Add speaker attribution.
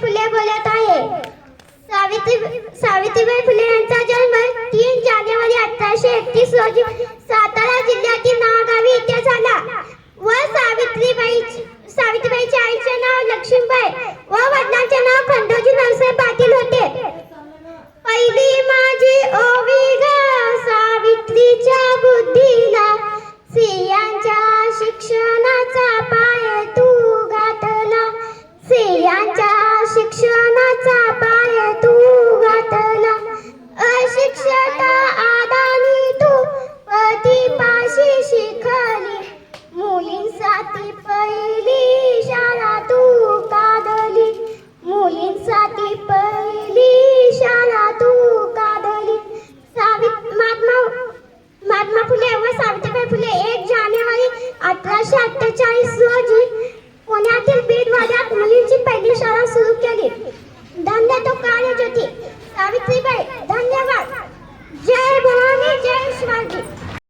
Speaker 1: फुले बोलत आहे. सावित्री सावित्रीबाई फुले यांचा जन्म तीन जानेवारी अठराशे एकतीस रोजी सातारा जिल्ह्यातील नागावी येथे झाला. व सावित्रीबाई सावित्रीबाईच्या आईचे नाव लक्ष्मीबाई व वडिलांचे नाव खंडोजी नरसे पाटील होते. पहिली माझी ओवी शिक्षता आदानी तू पतीपाशी शिकली मुलींसाठी पहिली शाळा तू कादली मुलींसाठी पहिली शाळा तू कादली सावित महात्मा महात्मा फुले व सावित्रीबाई फुले एक जानेवारी अठराशे अठ्ठेचाळीस रोजी पुण्यातील बीड वाड्यात मुलींची पहिली शाळा सुरू केली. धन्य तो कार्य ज्योती सावित्रीबाई